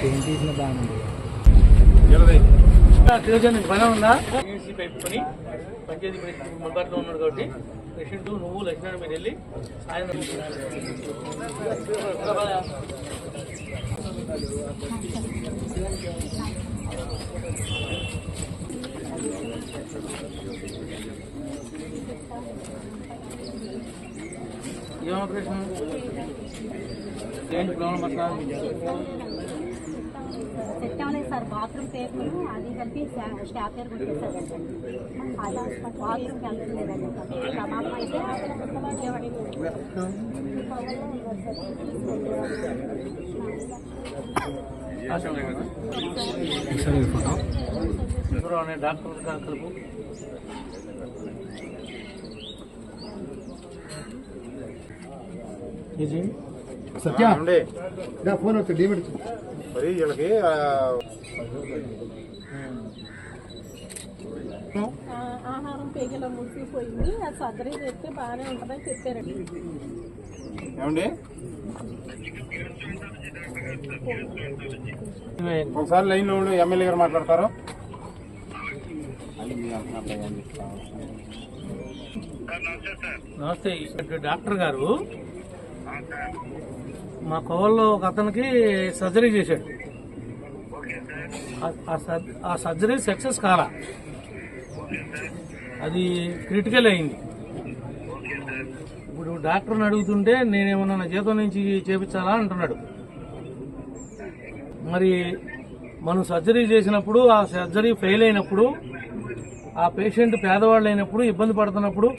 తీసిన బాగుంది కిరోజన్ పని ఉందా యూసీ పెట్టుకొని పంచాయతీ మొదట్లో ఉన్నాడు కాబట్టి పేషెంట్ నువ్వు లక్ష్మణ మీరు వెళ్ళి ఆయన ఏం ఆపరేషన్ ఏంటి ప్రాబ్లం అట్లా? సార్ బాత్రూమ్ పేపర్ అది కలిపి స్టాప్ పేరు కొట్టేశారు బాత్రూమ్కి వెళ్తలేదండి ప్రమాదం అయితే ఎవరో అనే డాక్టర్ గారు కలుపు ఇది సత్య నా ఫోన్ వస్తుంది డీమిట్ మరి వీళ్ళకి ఆ, ఆహారం పేగల ముడిసిపోయింది అది సర్జరీ చేస్తే బాగానే ఉంటుందని చెప్పారండి. ఏమండి? ఒకసారి లైన్లో ఉండి ఎమ్మెల్యే గారు మాట్లాడతారు. నమస్తే ఇక్కడ డాక్టర్ గారు. మా కోవల్లో ఒక అతనికి సర్జరీ చేశాడు. ఆ- ఆ సర్జరీ సక్సెస్ కాలా. అది క్రిటికల్ అయింది. ఇప్పుడు డాక్టర్ని అడుగుతుంటే నేనేమన్నా నా జీతం నుంచి చేపించాలా అంటున్నాడు. మరి మనం సర్జరీ చేసినప్పుడు ఆ సర్జరీ ఫెయిల్ అయినప్పుడు ఆ పేషెంట్ పేదవాళ్ళు అయినప్పుడు ఇబ్బంది పడుతున్నప్పుడు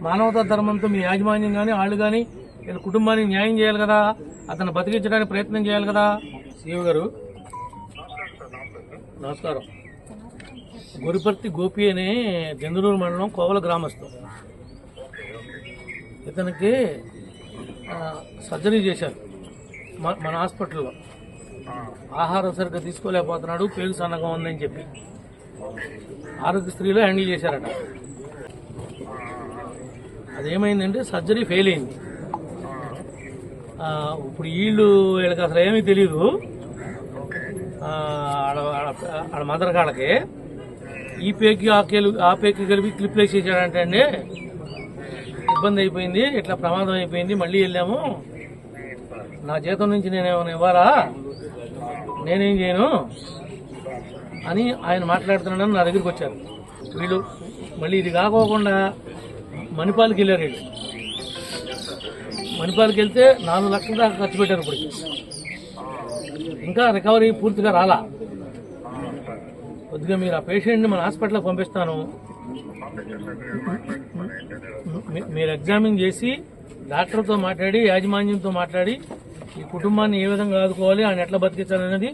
మానవతా ధర్మంతో మీ యాజమాన్యం కానీ వాళ్ళు కానీ వీళ్ళ కుటుంబానికి న్యాయం చేయాలి కదా అతను బతికించడానికి ప్రయత్నం చేయాలి కదా. సీఓ గారు నమస్కారం. గురిపర్తి గోపి అనే జందనూరు మండలం కోవల గ్రామస్థం. ఇతనికి సర్జరీ చేశారు. మన హాస్పిటల్లో. ఆహారం సరిగ్గా తీసుకోలేకపోతున్నాడు పేరు సన్నగా ఉందని చెప్పి. ఆరోగ్యశ్రీలో హ్యాండిల్ చేశారట. అదేమైందంటే సర్జరీ ఫెయిల్ అయింది. ఇప్పుడు వీళ్ళు వీళ్ళకి అసలు ఏమీ తెలియదు ఆడ మదర్ కాళ్ళకి. ఈ పేకి ఆ కేలు ఆ పేకి కలిపి క్లిప్ వేసేసాడంటే అండి ఇబ్బంది అయిపోయింది ఇట్లా ప్రమాదం అయిపోయింది మళ్ళీ వెళ్ళాము. నా జీతం నుంచి నేనేమైనా ఇవ్వాలా? నేనేం చేయను? అని ఆయన మాట్లాడుతున్నాడని నా దగ్గరికి వచ్చారు. వీళ్ళు మళ్ళీ ఇది కాకోకుండా మణిపాల్కి వెళ్ళారు వీళ్ళు. మణిపాల్కి వెళ్తే నాలుగు లక్షల దాకా ఖర్చు పెట్టారు ఇప్పుడు. ఇంకా రికవరీ పూర్తిగా రాలా. కొద్దిగా మీరు ఆ పేషెంట్ని మన హాస్పిటల్కి పంపిస్తాను. మీ- మీరు ఎగ్జామిన్ చేసి డాక్టర్తో మాట్లాడి యాజమాన్యంతో మాట్లాడి ఈ కుటుంబాన్ని ఏ విధంగా ఆదుకోవాలి ఆయన ఎట్లా బతికించాలనేది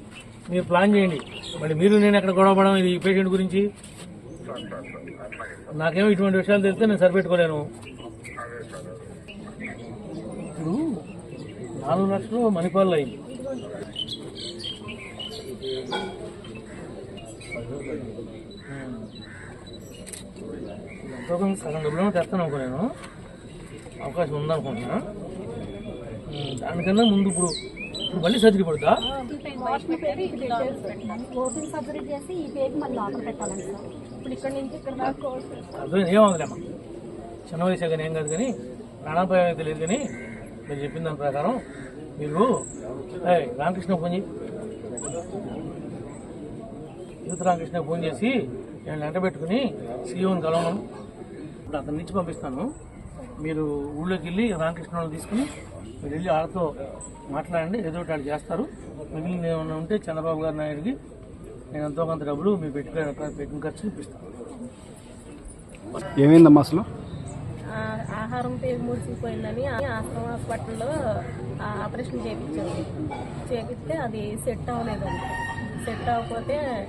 మీరు ప్లాన్ చేయండి. మళ్ళీ మీరు నేను ఎక్కడ గొడవ పడడం ఇది ఈ పేషెంట్ గురించి? నాకేమో ఇటువంటి విషయాలు తెలిస్తే నేను సరిపెట్టుకోలేను ఇప్పుడు నాలుగు లక్షలు మణిపాల్లో అయింది ఎంతో కొంత సగం డబ్బులు తెస్తాను అనుకున్నాను అవకాశం ఉందనుకుంటున్నా. దానికన్నా ముందు ఇప్పుడు ఇప్పుడు మళ్ళీ సర్జరీ పడుతా బాత్రూమ్ ఓపెన్ సర్జరీ చేసి ఈ మళ్ళీ లోపల పెట్టాలండి సార్ ఇప్పుడు ఇక్కడ నుంచి ఇక్కడ అర్థం ఏమవుతుందమ్మా చిన్న వయసు కానీ ఏం కాదు కానీ ప్రాణాపాయం తెలియదు కానీ మీరు చెప్పిన దాని ప్రకారం మీరు రామకృష్ణ ఫోన్ చేయి యూత్ రామకృష్ణ ఫోన్ చేసి నేను వెంట పెట్టుకుని సీఎంని కలవను ఇప్పుడు అతని నుంచి పంపిస్తాను. మీరు ఊళ్ళోకి వెళ్ళి రామకృష్ణ వాళ్ళని తీసుకుని మీరు వెళ్ళి వాళ్ళతో మాట్లాడండి ఏదో ఒకటి వాళ్ళు చేస్తారు. మిగిలిన ఏమైనా ఉంటే చంద్రబాబు గారి నాయుడికి నేను ఎంతో కొంత డబ్బులు మీరు పెట్టుకుని పెట్టిన ఖర్చు చూపిస్తాను. ఏమైందమ్మా అసలు? ఆ- ఆహారం పేరు ముడిసిపోయిందని ఆశ్రమ హాస్పిటల్లో ఆ ఆపరేషన్ చేయించారు. చేపిస్తే అది సెట్ అవ్వలేదండి సెట్ అవ్వకపోతే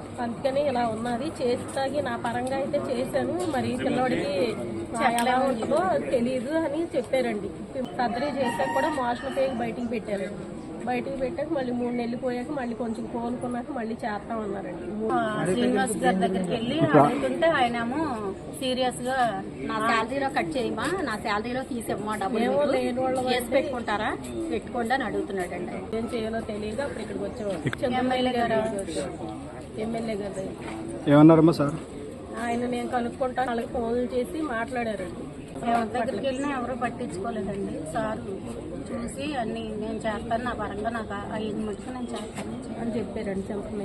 అందుకని ఇలా ఉన్నది. చేసి తాగి నా పరంగా అయితే చేశాను. మరి పిల్లోడికి ఎలా ఉంటుందో తెలియదు అని చెప్పారండి. సర్జరీ చేశాక కూడా మోషన్ పేగి బయటికి పెట్టారండి. బయటికి పెట్టాక మళ్ళీ మూడు నెలలు పోయాక మళ్ళీ కొంచెం కోలుకున్నాక మళ్ళీ చేస్తామన్నారండి శ్రీనివాస్ గారి దగ్గరికి వెళ్ళి అడుగుతుంటే ఆయనేమో సీరియస్గా నా శాలరీలో కట్ చేయమా నా శాలరీలో తీసేమ్మా డబ్బులు కేసు పెట్టుకుంటారా? పెట్టుకోండి అని అడుగుతున్నాడండి. ఏం చేయాలో తెలియక అప్పుడు ఇక్కడికి వచ్చేవాడు. ఎమ్మెల్యే గారు? ఎమ్మెల్యే గారి. ఏమన్నారమ్మా సార్? ఆయన నేను కనుక్కుంటాను వాళ్ళకి ఫోన్లు చేసి మాట్లాడారండి. ఎవరి దగ్గరికి వెళ్ళినా ఎవరు పట్టించుకోలేదండి. సార్ చూసి అన్ని నేను చేస్తాను నా పరంగా నాకు ఐదు మటుకు నేను చేస్తాను. అని చెప్పారండి సింపుల్